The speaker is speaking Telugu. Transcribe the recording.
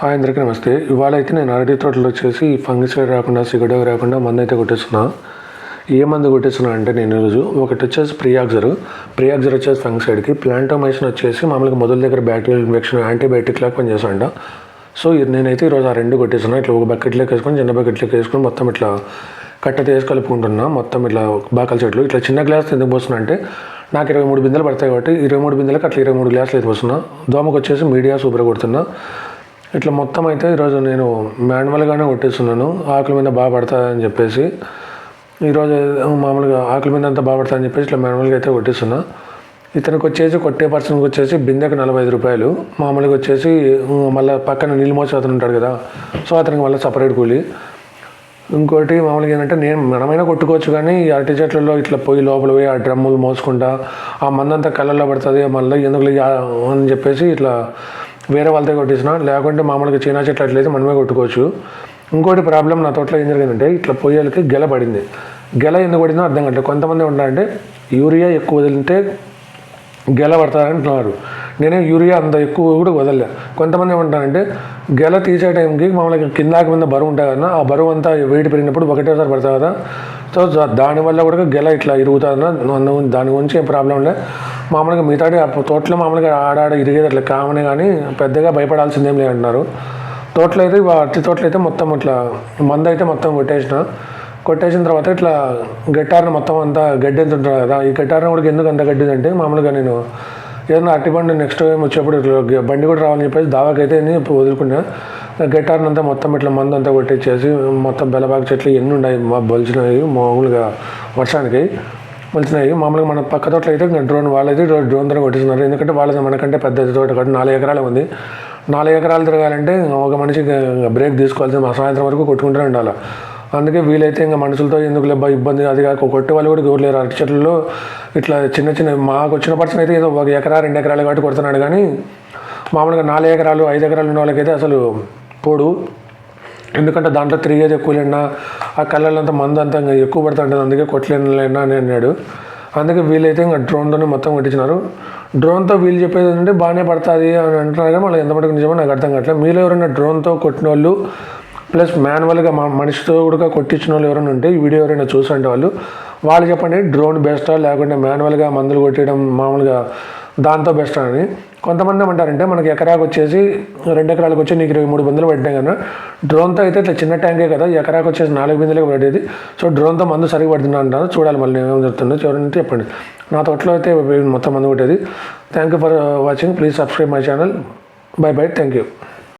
హాయ్ అందరికీ నమస్తే. ఇవాళ అయితే నేను అరటి తోటలో వచ్చేసి ఫంగిసైడ్ రాకుండా సిగడో రాకుండా మందు అయితే కొట్టేస్తున్నా. ఏ మందు కొట్టేస్తున్నా అంటే నేను ఈరోజు ఒకటి వచ్చేసి ప్రియాక్జర్. ప్రియాక్జర్ వచ్చేసి ఫంగిసైడ్కి. ప్లాంటోమైసిన్ వచ్చేసి మామూలుగా మొదల దగ్గర బ్యాక్టీరియల్ ఇన్ఫెక్షన్ యాంటీబయాటిక్ లాగా పనిచేస్తాంట సో ఇది నేనైతే ఈరోజు ఆ రెండు కొట్టేస్తున్నా. ఇట్లా ఒక బకెట్లోకి వేసుకొని చిన్న బకెట్లోకి వేసుకొని మొత్తం ఇట్లా కట్ట తీసి కలుపుకుంటున్నా. మొత్తం ఇట్లా బాకల చెట్లు. ఇట్లా చిన్న గ్లాస్ ఎందుకు పోస్తున్నా అంటే నాకు ఇరవై మూడు బిందెలు పడతాయి కాబట్టి ఇరవై మూడు బిందెలకు అట్లా ఇరవై మూడు గ్లాసులు అయితే పోస్తున్నా. దోమకు వచ్చేసి మీడియా సూపర్ కొడుతున్నా. ఇట్లా మొత్తం అయితే ఈరోజు నేను మాన్యువల్గానే కొట్టేస్తున్నాను. ఆకుల మీద బాగా పడతాయని చెప్పేసి. ఈరోజు మామూలుగా ఆకుల మీద అంతా బాగా పడతాయని చెప్పేసి ఇట్లా మాన్యువల్గా అయితే కొట్టేస్తున్నా. ఇతనికి వచ్చేసి కొట్టే పర్సన్కి వచ్చేసి బిందెకు నలభై ఐదు రూపాయలు. మామూలుగా వచ్చేసి మళ్ళీ పక్కన నీళ్ళు అతను ఉంటాడు కదా. సో అతనికి మళ్ళీ సపరేట్ కూలి. ఇంకోటి మామూలుగా ఏంటంటే నేను మనమైనా కొట్టుకోవచ్చు కానీ ఈ అరటి చెట్లలో ఇట్లా పోయి లోపల పోయి ఆ డ్రమ్ములు మోసుకుంటా ఆ మందంతా కళ్ళల్లో పడుతుంది మళ్ళీ ఎందుకు అని చెప్పేసి ఇట్లా వేరే వాళ్ళతో కొట్టేసినా లేకుంటే మామూలుగా చీనా చెట్లు అట్లయితే మనమే కొట్టుకోవచ్చు. ఇంకోటి ప్రాబ్లం నా తోటలో ఏం జరిగిందంటే ఇట్లా పొయ్యలకి గెల పడింది. గెల ఎందుకు పడిందో అర్థం కావట్లేదు. కొంతమంది ఉంటారంటే యూరియా ఎక్కువ వదిలితే గెల పడతారంటున్నారు. నేనే యూరియా అంత ఎక్కువ కూడా వదలలే. కొంతమంది ఏమంటారంటే గెల తీసే టైంకి మామూలుగా కిందాకి మీద బరువు ఉంటుంది కదా ఆ బరువు అంతా వెయిట్ పెరిగినప్పుడు ఒకటేసారి పడుతుంది కదా. సో దానివల్ల కూడా గెల ఇట్లా ఇరుగుతుంది దాని గురించి ఏం ప్రాబ్లం లే. మామూలుగా మిగతాడి ఆ తోటలో మామూలుగా ఆడాడ ఇరిగేది అట్లా కామనే కానీ పెద్దగా భయపడాల్సిందేం లేదంటున్నారు తోటలో అయితే అట్టి అరటి తోటలో అయితే మొత్తం ఇట్లా మందు అయితే మొత్తం కొట్టేసిన. కొట్టేసిన తర్వాత ఇట్లా గట్టారిని మొత్తం అంతా గడ్డి ఎంత ఉంటుంది కదా ఈ గట్టారిని కూడా ఎందుకు అంత గడ్డి అంటే మామూలుగా నేను ఏదైనా అరటి బండి నెక్స్ట్ టైం వచ్చేప్పుడు బండి కూడా రావాలని చెప్పేసి దావాకైతే నేను వదులుకున్నా. గట్టారిని అంతా మొత్తం ఇట్లా మందు అంతా కొట్టించేసి మొత్తం బెలబాగ చెట్లు ఎన్ని ఉన్నాయి మా బలిచినాయి మామూలుగా వర్షానికి మలిచినాయి మామూలుగా మన పక్క తోటలో అయితే ఇంకా డ్రోన్ వాళ్ళైతే డ్రోన్ ద్వారా కొట్టిస్తున్నారు. ఎందుకంటే వాళ్ళది మనకంటే పెద్ద తోట కాబట్టి నాలుగు ఎకరాలు ఉంది. నాలుగు ఎకరాలు తిరగాలంటే ఒక మనిషి బ్రేక్ తీసుకోవాల్సింది మా సాయంత్రం వరకు కొట్టుకుంటూనే ఉండాలి. అందుకే వీలైతే ఇంకా మనుషులతో ఎందుకు లేబ్బా ఇబ్బంది అది కాక కొట్టే వాళ్ళు కూడా ఎవరు లేరు. అరటి చెట్లలో ఇట్లా చిన్న చిన్న మాకు వచ్చిన పర్సన్ అయితే ఏదో ఒక ఎకరా రెండు ఎకరాలు కాబట్టి కొడుతున్నాడు కానీ మామూలుగా నాలుగు ఎకరాలు ఐదు ఎకరాలు ఉన్న వాళ్ళకైతే అసలు పోడు. ఎందుకంటే దాంట్లో తిరిగేది ఎక్కువ లేనా ఆ కళ్ళల్లో మందు అంతా ఇంకా ఎక్కువ పడుతుంటుంది అందుకే కొట్టలేనులేనా అని అన్నాడు. అందుకే వీలైతే ఇంకా డ్రోన్తోనే మొత్తం కొట్టించినారు. డ్రోన్తో వీళ్ళు చెప్పేది ఏంటంటే బాగానే పడుతుంది అని అంటున్నారు కానీ మళ్ళీ ఎంత మటుకు నిజమో నాకు అర్థం కావట్లేదు. మీలో ఎవరైనా డ్రోన్తో కొట్టిన వాళ్ళు ప్లస్ మాన్యువల్గా మా మనిషితో కూడా కొట్టించిన వాళ్ళు ఎవరైనా ఉంటే ఈ వీడియో ఎవరైనా చూసంటే వాళ్ళు వాళ్ళు చెప్పండి డ్రోన్ బెస్టా లేకుంటే మాన్యువల్గా మందులు కొట్టడం మామూలుగా దాంతో బెస్ట్ అని. కొంతమంది ఏమంటారంటే మనకి ఎకరాకు వచ్చేసి రెండు ఎకరాలకు వచ్చి నీకు ఇరవై మూడు బిందులు పట్టినాయి కదా. డ్రోన్తో అయితే ఇట్లా చిన్న ట్యాంకే కదా ఎకరాకు వచ్చేసి నాలుగు బిందులకు పడేది. సో డ్రోన్తో మందు సరిగా పడుతున్నా అంటారు? చూడాలి మళ్ళీ ఏమేమి జరుగుతుందో. చూడండి చెప్పండి. నా తోటలో అయితే మొత్తం మందు కొట్టేది. Thank you for watching please subscribe my channel bye bye thank you